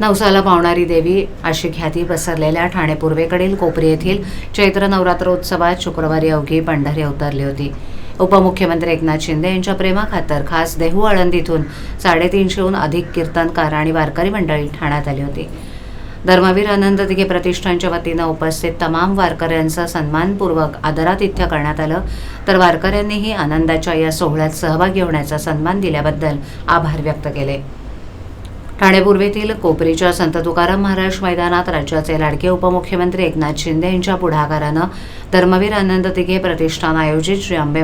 नवसाला पावणारी देवी अशी ख्याती पसरलेल्या ठाणे पूर्वेकडील कोपरी येथील चैत्र नवरात्रोत्सवात शुक्रवारी अवघी पंढरी अवतरली होती. उपमुख्यमंत्री एकनाथ शिंदे यांच्या प्रेमाखातर खास देहू आळंदीतून साडेतीनशेहून अधिक कीर्तनकार आणि वारकरी मंडळी ठाण्यात आली होती. धर्मवीर आनंद दिघे प्रतिष्ठानच्या वतीनं उपस्थित तमाम वारकऱ्यांचं सन्मानपूर्वक आदरातिथ्य करण्यात आलं. तर वारकऱ्यांनीही आनंदाच्या या सोहळ्यात सहभागी होण्याचा सन्मान दिल्याबद्दल आभार व्यक्त केले. ठाणे पूर्वेतील कोपरीच्या संत तुकाराम महाराज मैदानात राज्याचे लाडके उपमुख्यमंत्री एकनाथ शिंदे यांच्या पुढाकारानं धर्मवीर आनंद तिघे प्रतिष्ठान आयोजित श्री अंबे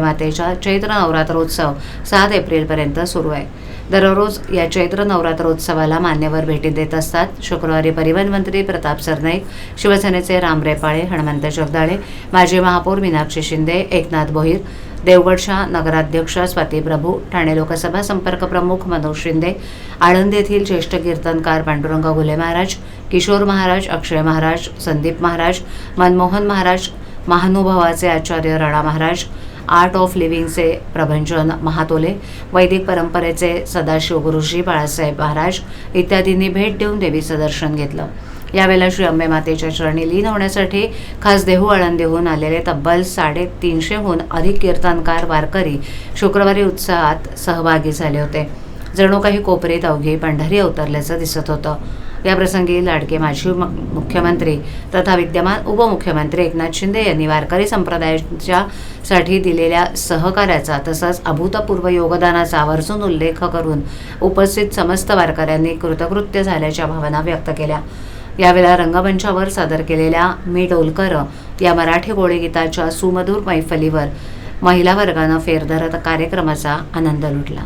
चैत्र नवरात्रोत्सव सात एप्रिलपर्यंत सुरू आहे. दररोज या चैत्र नवरात्रोत्सवाला मान्यवर भेटी देत असतात. शुक्रवारी परिवहन मंत्री प्रताप सरनाईक शिवसेनेचे राम रेपाळे हनुमंत जगदाळे माजी महापौर मीनाक्षी शिंदे एकनाथ भोईर देवगडच्या नगराध्यक्ष स्वाती प्रभू ठाणे लोकसभा संपर्क प्रमुख मनोज शिंदे आळंद येथील ज्येष्ठ कीर्तनकार पांडुरंग घुले महाराज किशोर महाराज अक्षय महाराज संदीप महाराज मनमोहन महाराज महानुभावाचे आचार्य राणा महाराज आर्ट ऑफ लिव्हिंगचे प्रभंजन महातोले वैदिक परंपरेचे सदाशिव गुरुजी बाळासाहेब महाराज इत्यादींनी भेट देऊन देवीचं दर्शन घेतलं. यावेळेला श्री अंबे मातेच्या चरणी लीन होण्यासाठी खास देहू आळंदीहून आलेले तब्बल साडेतीनशेहून अधिक कीर्तनकार वारकरी शुक्रवारी उत्साहात सहभागी झाले होते. जणू काही कोपरीत अवघी पंढरी अवतरल्याचं दिसत होतं. याप्रसंगी लाडके माजी म- मुख्यमंत्री तथा विद्यमान उपमुख्यमंत्री एकनाथ शिंदे यांनी वारकरी संप्रदायाच्या साठी दिलेल्या सहकार्याचा तसंच अभूतपूर्व योगदानाचा आवर्जून उल्लेख करून उपस्थित समस्त वारकऱ्यांनी कृतकृत्य झाल्याच्या भावना व्यक्त केल्या. यावेळेला रंगमंचावर सादर केलेल्या मी डोलकर या मराठी गोळीगीताच्या सुमधूर मैफलीवर महिला वर्गानं फेर धरत कार्यक्रमाचा आनंद लुटला.